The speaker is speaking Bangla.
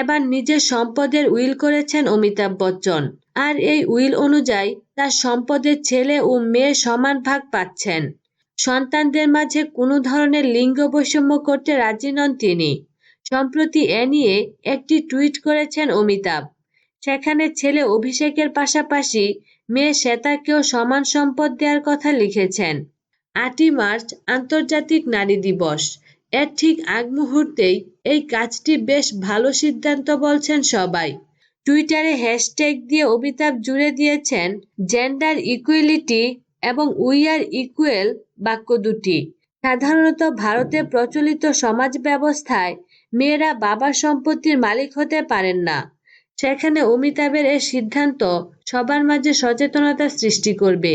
এবার নিজের সম্পদের উইল করেছেন অমিতাভ বচ্চন। আর এই উইল অনুযায়ী তার সম্পদের ছেলে ও মেয়ে সমান ভাগ পাচ্ছেন। সন্তানদের মাঝে কোনো ধরনের লিঙ্গ বৈষম্য করতে রাজি নন তিনি। সম্প্রতি এ নিয়ে একটি টুইট করেছেন অমিতাভ। সেখানে ছেলে অভিষেকের পাশাপাশি মেয়ে শ্বেতাকেও সমান সম্পদ দেওয়ার কথা লিখেছেন। আটই মার্চ, আন্তর্জাতিক নারী দিবস। এর ঠিক আগ মুহূর্তেই এই কাজটি বেশ ভালো সিদ্ধান্ত বলছেন সবাই। টুইটারে হ্যাশট্যাগ দিয়ে অমিতাভ জুড়ে দিয়েছেন জেন্ডার ইকুয়ালিটি এবং উই আর ইকুয়েল বাক্য দুটি। সাধারণত ভারতে প্রচলিত সমাজ ব্যবস্থায় মেয়েরা বাবার সম্পত্তির মালিক হতে পারেন না। সেখানে অমিতাভের এই সিদ্ধান্ত সবার মাঝে সচেতনতা সৃষ্টি করবে।